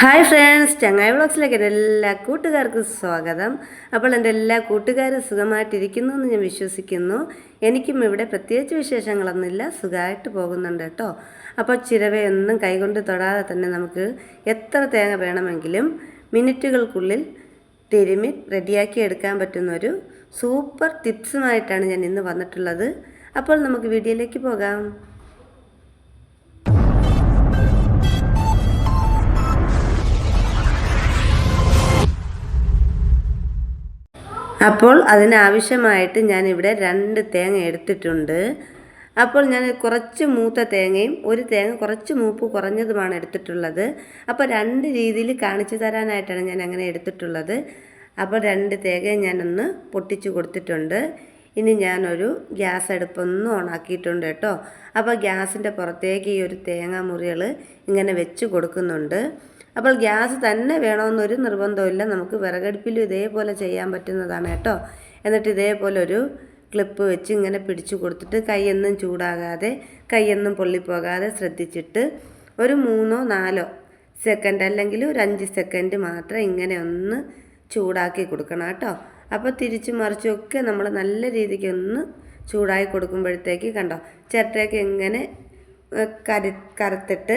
Hi friends ചങ്ങായി വ്ളോഗ്സിലേക്ക് എന്റെ എല്ലാ കൂട്ടുകാർക്കും സ്വാഗതം. അപ്പോൾ എന്റെ എല്ലാ കൂട്ടുകാരും സുഖമായിട്ടിരിക്കുന്നു എന്ന് ഞാൻ വിശ്വസിക്കുന്നു. എനിക്കും ഇവിടെ പ്രത്യേകിച്ച് വിശേഷങ്ങളൊന്നുമില്ല സുഖമായിട്ട് പോകുന്നുണ്ട് കേട്ടോ. അപ്പോൾ ചിരവയൊന്നും കൈകൊണ്ട് തൊടാതെ തന്നെ നമുക്ക് എത്ര തേങ്ങ വേണമെങ്കിലും മിനിറ്റുകൾക്കുള്ളിൽ തിരുമി റെഡിയാക്കി എടുക്കാൻ പറ്റുന്ന ഒരു സൂപ്പർ ടിപ്സുമായിട്ടാണ് ഞാൻ ഇന്ന് വന്നിട്ടുള്ളത്. അപ്പോൾ നമുക്ക് വീഡിയോയിലേക്ക് പോകാം. അപ്പോൾ അതിനാവശ്യമായിട്ട് ഞാനിവിടെ രണ്ട് തേങ്ങ എടുത്തിട്ടുണ്ട്. അപ്പോൾ ഞാൻ കുറച്ച് മൂത്ത തേങ്ങയും ഒരു തേങ്ങ കുറച്ച് മൂപ്പ് കുറഞ്ഞതുമാണ് എടുത്തിട്ടുള്ളത്. അപ്പോൾ രണ്ട് രീതിയിൽ കാണിച്ചു തരാനായിട്ടാണ് ഞാൻ അങ്ങനെ എടുത്തിട്ടുള്ളത്. അപ്പോൾ രണ്ട് തേങ്ങ ഞാനൊന്ന് പൊട്ടിച്ചു കൊടുത്തിട്ടുണ്ട്. ഇനി ഞാനൊരു ഗ്യാസ് അടുപ്പൊന്നും ഓണാക്കിയിട്ടുണ്ട് കേട്ടോ. അപ്പോൾ ഗ്യാസിന്റെ പുറത്തേക്ക് ഈ ഒരു തേങ്ങ മുറികൾ ഇങ്ങനെ വെച്ച് കൊടുക്കുന്നുണ്ട്. അപ്പോൾ ഗ്യാസ് തന്നെ വേണമെന്നൊരു നിർബന്ധമില്ല നമുക്ക് വിറകടുപ്പിലും ഇതേപോലെ ചെയ്യാൻ പറ്റുന്നതാണ് കേട്ടോ. എന്നിട്ട് ഇതേപോലെ ഒരു ക്ലിപ്പ് വെച്ച് ഇങ്ങനെ പിടിച്ചു കൊടുത്തിട്ട് കൈയൊന്നും ചൂടാകാതെ കൈയൊന്നും പൊള്ളിപ്പോകാതെ ശ്രദ്ധിച്ചിട്ട് ഒരു മൂന്നോ നാലോ സെക്കൻഡ് അല്ലെങ്കിൽ ഒരു അഞ്ച് സെക്കൻഡ് മാത്രം ഇങ്ങനെ ഒന്ന് ചൂടാക്കി കൊടുക്കണം കേട്ടോ. അപ്പോൾ തിരിച്ചു മറിച്ചൊക്കെ നമ്മൾ നല്ല രീതിക്ക് ഒന്ന് ചൂടായി കൊടുക്കുമ്പോഴത്തേക്ക് കണ്ടോ ചിരട്ടയൊക്കെ ഇങ്ങനെ കരു കറുത്തിട്ട്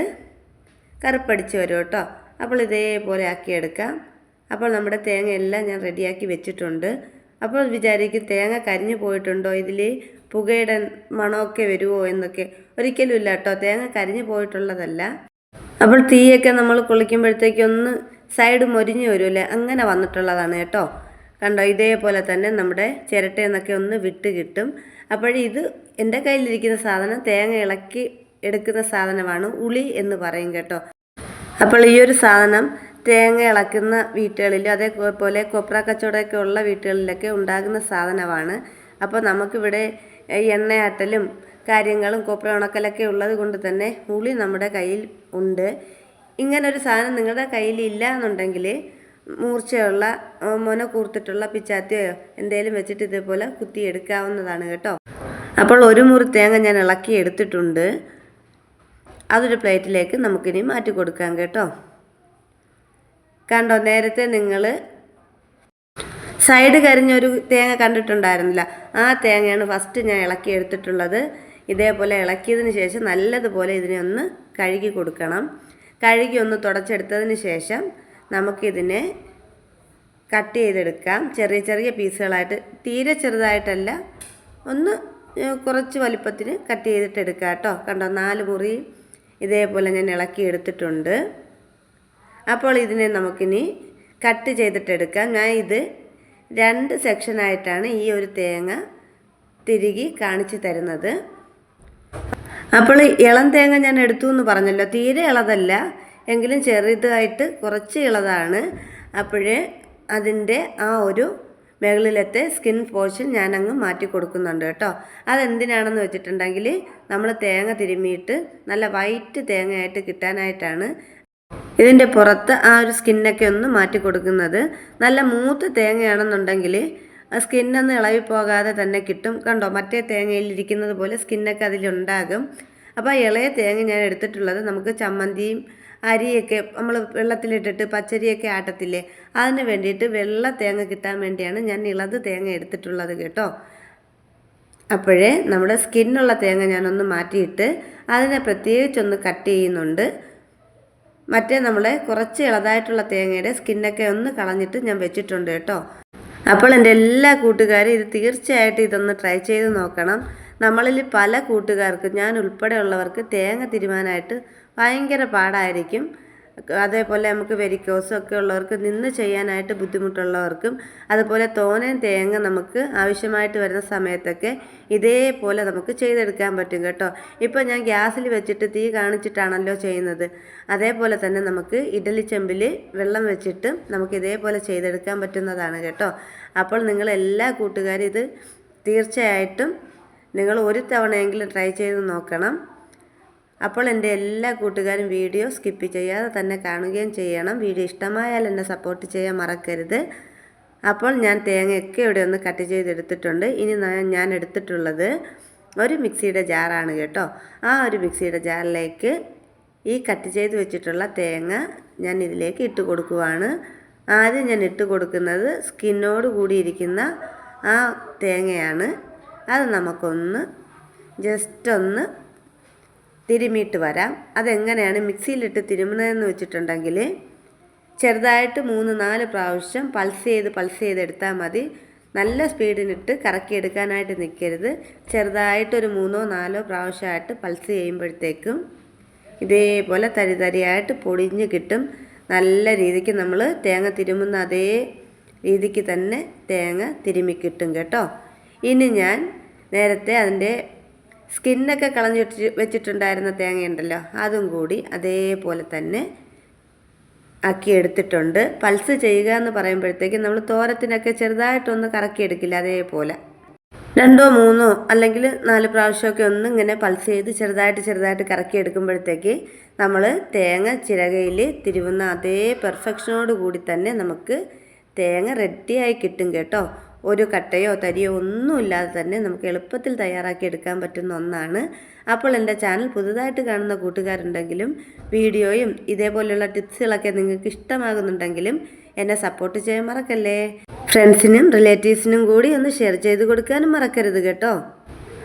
കറുപ്പടിച്ച് വരും കേട്ടോ. അപ്പോൾ ഇതേപോലെ ആക്കിയെടുക്കാം അപ്പോൾ നമ്മുടെ തേങ്ങ എല്ലാം ഞാൻ റെഡിയാക്കി വെച്ചിട്ടുണ്ട്. അപ്പോൾ വിചാരിക്കും തേങ്ങ കരിഞ്ഞു പോയിട്ടുണ്ടോ? ഇതിൽ പുകയുടെ മണമൊക്കെ വരുമോ എന്നൊക്കെ. ഒരിക്കലും ഇല്ല കേട്ടോ. തേങ്ങ കരിഞ്ഞു പോയിട്ടുള്ളതല്ല. അപ്പോൾ തീയൊക്കെ നമ്മൾ കുളിക്കുമ്പോഴത്തേക്ക് ഒന്ന് സൈഡ് മൊരിഞ്ഞു വരുമല്ലേ അങ്ങനെ വന്നിട്ടുള്ളതാണ് കേട്ടോ. കണ്ടോ? ഇതേപോലെ തന്നെ നമ്മുടെ ചിരട്ടയെന്നൊക്കെ ഒന്ന് വിട്ട് കിട്ടും. അപ്പോഴിത് എന്റെ കയ്യിലിരിക്കുന്ന സാധനം തേങ്ങ ഇളക്കി എടുക്കുന്ന സാധനമാണ്. ഉളി എന്ന് പറയും കേട്ടോ. അപ്പോൾ ഈ ഒരു സാധനം തേങ്ങ ഇളക്കുന്ന വീട്ടുകളിലും അതേപോലെ കൊപ്ര കച്ചവടമൊക്കെ ഉള്ള വീട്ടുകളിലൊക്കെ ഉണ്ടാകുന്ന സാധനമാണ്. അപ്പോൾ നമുക്കിവിടെ എണ്ണയാട്ടലും കാര്യങ്ങളും കൊപ്ര ഉണക്കലൊക്കെ ഉള്ളത് കൊണ്ട് തന്നെ ഉളി നമ്മുടെ കയ്യിൽ ഉണ്ട്. ഇങ്ങനൊരു സാധനം നിങ്ങളുടെ കയ്യിൽ ഇല്ല എന്നുണ്ടെങ്കിൽ മൂർച്ചയുള്ള മുന കൂർത്തിട്ടുള്ള പിച്ചാത്തിയോ എന്തെങ്കിലും വെച്ചിട്ട് ഇതേപോലെ കുത്തിയെടുക്കാവുന്നതാണ് കേട്ടോ. അപ്പോൾ ഒരു മുറി തേങ്ങ ഞാൻ ഇളക്കി എടുത്തിട്ടുണ്ട്. അതൊരു പ്ലേറ്റിലേക്ക് നമുക്കിനി മാറ്റി കൊടുക്കാം കേട്ടോ. കണ്ടോ നേരത്തെ നിങ്ങൾ സൈഡ് കരിഞ്ഞൊരു തേങ്ങ കണ്ടിട്ടുണ്ടായിരുന്നില്ല. ആ തേങ്ങയാണ് ഫസ്റ്റ് ഞാൻ ഇളക്കി എടുത്തിട്ടുള്ളത്. ഇതേപോലെ ഇളക്കിയതിന് ശേഷം നല്ലതുപോലെ ഇതിനെ ഒന്ന് കഴുകി കൊടുക്കണം. കഴുകി ഒന്ന് തുടച്ചെടുത്തതിന് ശേഷം നമുക്കിതിനെ കട്ട് ചെയ്തെടുക്കാം. ചെറിയ ചെറിയ പീസുകളായിട്ട് തീരെ ചെറുതായിട്ടല്ല ഒന്ന് കുറച്ച് വലിപ്പത്തിന് കട്ട് ചെയ്തിട്ടെടുക്കാം കേട്ടോ. കണ്ടോ നാല് മുറി ഇതേപോലെ ഞാൻ ഇളക്കി എടുത്തിട്ടുണ്ട്. അപ്പോൾ ഇതിനെ നമുക്കിനി കട്ട് ചെയ്തിട്ടെടുക്കാം. ഞാൻ ഇത് രണ്ട് സെക്ഷനായിട്ടാണ് ഈ ഒരു തേങ്ങ തിരികെ കാണിച്ചു തരുന്നത്. അപ്പോൾ ഇളം തേങ്ങ ഞാൻ എടുത്തു എന്ന് പറഞ്ഞല്ലോ. തീരെ ഇളതല്ല. എങ്കിലും ചെറുതായിട്ട് കുറച്ച് ഇളതാണ്. അപ്പോഴേ അതിന്റെ ആ ഒരു മുകളിലത്തെ സ്കിൻ പോർഷൻ ഞാനങ്ങ് മാറ്റി കൊടുക്കുന്നുണ്ട് കേട്ടോ. അതെന്തിനാണെന്ന് വെച്ചിട്ടുണ്ടെങ്കിൽ നമ്മൾ തേങ്ങ തിരുമ്മിയിട്ട് നല്ല വൈറ്റ് തേങ്ങയായിട്ട് കിട്ടാനായിട്ടാണ് ഇതിന്റെ പുറത്ത് ആ ഒരു സ്കിന്നൊക്കെ ഒന്ന് മാറ്റി കൊടുക്കുന്നത്. നല്ല മൂത്ത തേങ്ങയാണെന്നുണ്ടെങ്കിൽ ആ സ്കിന്നൊന്നും ഇളവി പോകാതെ തന്നെ കിട്ടും. കണ്ടോ? മറ്റേ തേങ്ങയിൽ ഇരിക്കുന്നത് പോലെ സ്കിന്നൊക്കെ അതിലുണ്ടാകും. അപ്പോൾ ഇളയ തേങ്ങ ഞാൻ എടുത്തിട്ടുള്ളത് നമുക്ക് ചമ്മന്തിയും അരിയൊക്കെ നമ്മൾ വെള്ളത്തിലിട്ടിട്ട് പച്ചരിയൊക്കെ ആട്ടത്തില്ലേ? അതിന് വേണ്ടിയിട്ട് വെള്ള തേങ്ങ കിട്ടാൻ വേണ്ടിയാണ് ഞാൻ ഇളത് തേങ്ങ എടുത്തിട്ടുള്ളത് കേട്ടോ. അപ്പോഴേ നമ്മുടെ സ്കിന്നുള്ള തേങ്ങ ഞാനൊന്ന് മാറ്റിയിട്ട് അതിനെ പ്രത്യേകിച്ചൊന്ന് കട്ട് ചെയ്യുന്നുണ്ട്. മറ്റേ നമ്മളെ കുറച്ച് ഇളതായിട്ടുള്ള തേങ്ങയുടെ സ്കിന്നൊക്കെ ഒന്ന് കളഞ്ഞിട്ട് ഞാൻ വെച്ചിട്ടുണ്ട് കേട്ടോ. അപ്പോൾ എന്റെ എല്ലാ കൂട്ടുകാരും ഇത് തീർച്ചയായിട്ടും ഇതൊന്ന് ട്രൈ ചെയ്ത് നോക്കണം. നമ്മളിൽ പല കൂട്ടുകാർക്ക് ഞാൻ ഉൾപ്പെടെയുള്ളവർക്ക് തേങ്ങ തിരുമാനായിട്ട് ഭയങ്കര പാടായിരിക്കും. അതേപോലെ നമുക്ക് വെരിക്കോസും ഒക്കെ ഉള്ളവർക്ക് നിന്ന് ചെയ്യാനായിട്ട് ബുദ്ധിമുട്ടുള്ളവർക്കും അതുപോലെ തോനയും തേങ്ങ നമുക്ക് ആവശ്യമായിട്ട് വരുന്ന സമയത്തൊക്കെ ഇതേപോലെ നമുക്ക് ചെയ്തെടുക്കാൻ പറ്റും കേട്ടോ. ഇപ്പോൾ ഞാൻ ഗ്യാസിൽ വെച്ചിട്ട് തീ കാണിച്ചിട്ടാണല്ലോ ചെയ്യുന്നത്. അതേപോലെ തന്നെ നമുക്ക് ഇഡലി ചെമ്പിൽ വെള്ളം വെച്ചിട്ട് നമുക്ക് ഇതേപോലെ ചെയ്തെടുക്കാൻ പറ്റുന്നതാണ് കേട്ടോ. അപ്പോൾ നിങ്ങൾ എല്ലാ കൂട്ടുകാരും ഇത് തീർച്ചയായിട്ടും നിങ്ങൾ ഒരു തവണയെങ്കിലും ട്രൈ ചെയ്ത് നോക്കണം. അപ്പോൾ എന്റെ എല്ലാ കൂട്ടുകാരും വീഡിയോ സ്കിപ്പ് ചെയ്യാതെ തന്നെ കാണുകയും ചെയ്യണം. വീഡിയോ ഇഷ്ടമായാൽ എന്നെ സപ്പോർട്ട് ചെയ്യാൻ മറക്കരുത്. അപ്പോൾ ഞാൻ തേങ്ങയൊക്കെ ഇവിടെ ഒന്ന് കട്ട് ചെയ്തെടുത്തിട്ടുണ്ട് ഇനി ഞാൻ- എടുത്തിട്ടുള്ളത് ഒരു മിക്സിയുടെ ജാറാണ് കേട്ടോ. ആ ഒരു മിക്സിയുടെ ജാറിലേക്ക് ഈ കട്ട് ചെയ്ത് വെച്ചിട്ടുള്ള തേങ്ങ ഞാൻ ഇതിലേക്ക് ഇട്ട് കൊടുക്കുവാണ്. ആദ്യം ഞാൻ ഇട്ട് കൊടുക്കുന്നത് സ്കിന്നോട് കൂടിയിരിക്കുന്ന ആ തേങ്ങയാണ്. അത് നമുക്കൊന്ന് ജസ്റ്റ് ഒന്ന് തിരുമിയിട്ട് വരാം. അതെങ്ങനെയാണ് മിക്സിയിലിട്ട് തിരുമുന്നതെന്ന് വെച്ചിട്ടുണ്ടെങ്കിൽ ചെറുതായിട്ട് മൂന്ന് നാല് പ്രാവശ്യം പൾസ് ചെയ്ത് പൾസ് ചെയ്തെടുത്താൽ മതി. നല്ല സ്പീഡിനിട്ട് കറക്കിയെടുക്കാനായിട്ട് നിൽക്കരുത് ചെറുതായിട്ടൊരു മൂന്നോ നാലോ പ്രാവശ്യമായിട്ട് പൾസ് ചെയ്യുമ്പോഴത്തേക്കും ഇതേപോലെ തരിതരിയായിട്ട് പൊടിഞ്ഞ് കിട്ടും. നല്ല രീതിക്ക് നമ്മൾ തേങ്ങ തിരുമുന്ന അതേ രീതിക്ക് തന്നെ തേങ്ങ കിട്ടും കേട്ടോ. ഇനി ഞാൻ നേരത്തെ അതിന്റെ സ്കിന്നൊക്കെ കളഞ്ഞിട്ട് വെച്ചിട്ടുണ്ടായിരുന്ന തേങ്ങയുണ്ടല്ലോ അതും കൂടി അതേപോലെ തന്നെ ആക്കി എടുത്തിട്ടുണ്ട്. പൾസ് ചെയ്യുക എന്ന് പറയുമ്പോഴത്തേക്കും നമ്മൾ തോരത്തിനൊക്കെ ചെറുതായിട്ടൊന്ന് കറക്കിയെടുക്കില്ല അതേപോലെ. രണ്ടോ മൂന്നോ അല്ലെങ്കിൽ നാല് പ്രാവശ്യമൊക്കെ ഒന്ന് ഇങ്ങനെ പൾസ് ചെയ്ത് ചെറുതായിട്ട് ചെറുതായിട്ട് കറക്കി എടുക്കുമ്പോഴത്തേക്ക് നമ്മൾ തേങ്ങ ചിരകയിൽ തിരുവുന്ന അതേ പെർഫെക്ഷനോട് കൂടി തന്നെ നമുക്ക് തേങ്ങ റെഡിയായി കിട്ടും കേട്ടോ. ഒരു കട്ടയോ തരിയോ ഒന്നുമില്ലാതെ തന്നെ നമുക്ക് എളുപ്പത്തിൽ തയ്യാറാക്കി എടുക്കാൻ പറ്റുന്ന ഒന്നാണ്. അപ്പോൾ എന്റെ ചാനൽ പുതുതായിട്ട് കാണുന്ന കൂട്ടുകാരുണ്ടെങ്കിലും വീഡിയോയും ഇതേപോലെയുള്ള ടിപ്സുകളൊക്കെ നിങ്ങൾക്ക് ഇഷ്ടമാകുന്നുണ്ടെങ്കിലും എന്നെ സപ്പോർട്ട് ചെയ്യാൻ മറക്കല്ലേ? ഫ്രണ്ട്സിനും റിലേറ്റീവ്സിനും കൂടി ഒന്ന് ഷെയർ ചെയ്ത് കൊടുക്കാനും മറക്കരുത് കേട്ടോ.